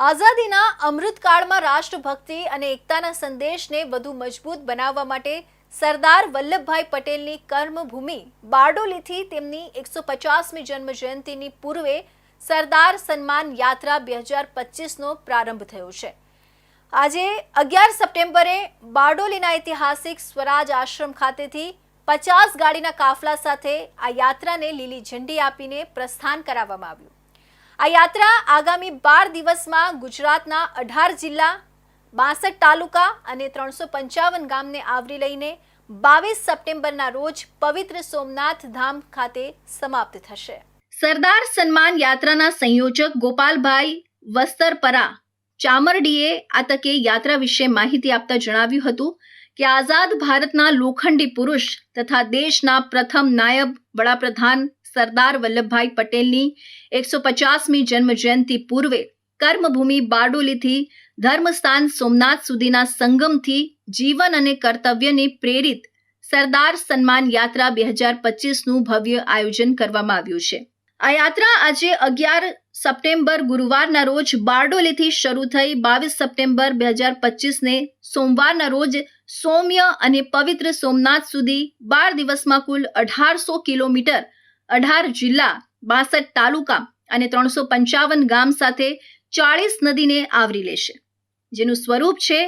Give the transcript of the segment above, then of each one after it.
આઝાદીના અમૃતકાળમાં રાષ્ટ્રભક્તિ અને એકતાના સંદેશને વધુ મજબૂત બનાવવા માટે સરદાર વલ્લભભાઈ પટેલની કર્મભૂમિ બારડોલીથી તેમની એકસો પચાસમી જન્મ જયંતિની પૂર્વે સરદાર સન્માન યાત્રા બે હજાર પચીસનો પ્રારંભ થયો છે. આજે અગિયાર સપ્ટેમ્બરે બારડોલીના ઐતિહાસિક સ્વરાજ આશ્રમ ખાતેથી પચાસ ગાડીના કાફલા સાથે આ યાત્રાને લીલી ઝંડી આપીને પ્રસ્થાન કરાવવામાં આવ્યું. આ યાત્રા આગામી બાર દિવસમાં ગુજરાતના અઢાર જિલ્લા, બાસઠ તાલુકા અને ત્રણસો પંચાવન ગામને આવરી લઈને બાવીસ સપ્ટેમ્બરના રોજ પવિત્ર સોમનાથ ધામ ખાતે સમાપ્ત થશે. સરદાર સન્માન યાત્રાના સંયોજક ગોપાલભાઈ વસ્તરપરા ચામરડીએ આ તકે યાત્રા વિશે માહિતી આપતા જણાવ્યું હતું કે આઝાદ ભારતના લોખંડી પુરુષ તથા દેશના પ્રથમ નાયબ વડાપ્રધાન સરદાર વલ્લભભાઈ પટેલની એકસો પચાસમી જન્મ જયંતિ પૂર્વે કર્મભૂમિ બારડોલીથી ધર્મસ્થાન સોમનાથ સુધીના સંગમથી જીવન અને કર્તવ્યને પ્રેરિત સરદાર સન્માન યાત્રા બે હજાર પચીસનું ભવ્ય આયોજન કરવામાં આવ્યું છે. આ યાત્રા આજે અગિયાર સપ્ટેમ્બર ગુરુવારના રોજ બારડોલીથી શરૂ થઈ બાવીસ સપ્ટેમ્બર બે હજાર પચીસને સોમવારના રોજ સૌમ્ય અને પવિત્ર સોમનાથ સુધી બાર દિવસમાં કુલ અઢારસો કિલોમીટર અઢાર જિલ્લા, બાસઠ તાલુકા અને ત્રણસો પંચાવન ગામ સાથે ચાળીસ નદીને આવરી લેશે. જેનું સ્વરૂપ છે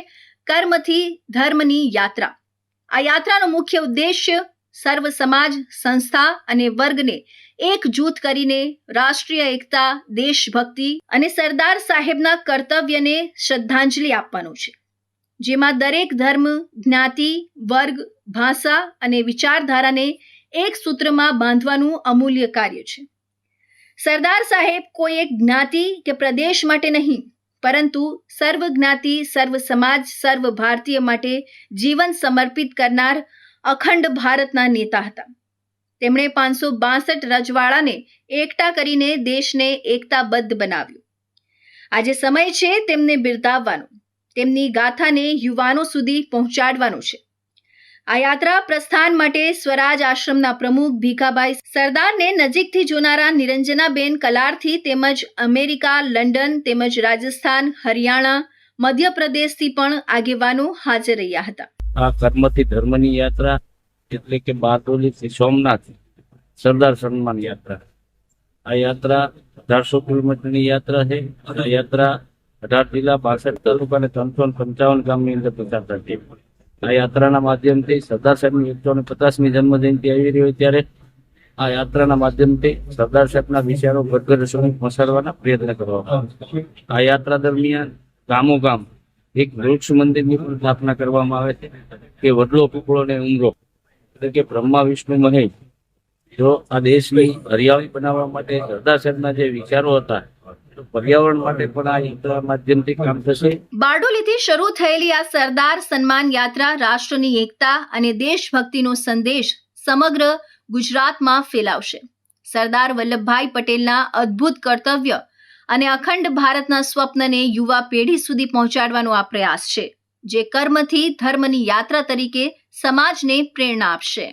કર્મથી ધર્મની યાત્રા. આ યાત્રાનો મુખ્ય ઉદ્દેશ્ય સર્વ સમાજ, સંસ્થા અને વર્ગને એક જૂથ કરીને રાષ્ટ્રીય એકતા, દેશભક્તિ અને સરદાર સાહેબના કર્તવ્યને શ્રદ્ધાંજલિ આપવાનું છે. જેમાં દરેક ધર્મ, જ્ઞાતિ, વર્ગ, ભાષા અને વિચારધારાને એક સૂત્રમાં બાંધવાનું અમૂલ્ય કાર્ય છે. સરદાર સાહેબ કોઈ એક જ્ઞાતિ કે પ્રદેશ માટે નહીં, પરંતુ સર્વ જ્ઞાતિ સર્વ સમાજ સર્વ ભારતીય માટે જીવન સમર્પિત કરનાર અખંડ ભારતના નેતા હતા. તેમણે પાંચસો બાસઠ રજવાડાને એકઠા કરીને દેશને એકતાબદ્ધ બનાવ્યું. આજે સમય છે તેમને બિરદાવવાનો. તેમની ગાથાને યુવાનો સુધી પહોંચાડવાનો છે. આ યાત્રા પ્રસ્થાન માટે સ્વરાજ આશ્રમના પ્રમુખ ભીખાભાઈ સરદારને નજીકથી જોનારા નિરંજનાબેન કલારથી તેમજ અમેરિકા, લંડન તેમજ રાજસ્થાન, હરિયાણા, મધ્યપ્રદેશથી પણ આગેવાનો હાજર રહ્યા હતા. આ કર્મથી ધર્મની યાત્રા એટલે કે બારડોલી થી સોમનાથ સરદાર સન્માન યાત્રા. આ યાત્રા અઢારસો કિલોમીટરની યાત્રા છે આ યાત્રા અઢાર જિલ્લા બાસઠ તાલુકા અને ત્રણસો પંચાવન ગામની અંદર પસાર થતી આ યાત્રાના માધ્યમથી સરદાર સાહેબની એકસો પચાસમી જન્મજયંતિ આવી રહી હોય ત્યારે આ યાત્રાના માધ્યમથી સરદાર સાહેબના વિચારો ઘર પહોંચાડવાના પ્રયત્ન કરવામાં આ યાત્રા દરમિયાન ગામો ગામ એક વૃક્ષ મંદિરની પણ સ્થાપના કરવામાં આવે છે કે વડલો પીપળો ને ઉમરો. એટલે કે બ્રહ્મા, વિષ્ણુ, મહેશ જો આ દેશની હરિયાળી બનાવવા માટે સરદાર સાહેબના જે વિચારો હતા બારડોલીથી શરૂ થયેલી આ સરદાર સન્માન યાત્રા રાષ્ટ્રની એકતા અને દેશભક્તિનો સંદેશ સમગ્ર ગુજરાતમાં ફેલાવશે. સરદાર વલ્લભભાઈ પટેલના અદ્ભુત કર્તવ્ય અને અખંડ ભારતના સ્વપ્નને યુવા પેઢી સુધી પહોંચાડવાનો આ પ્રયાસ છે, જે કર્મથી ધર્મની યાત્રા તરીકે સમાજને પ્રેરણા આપશે.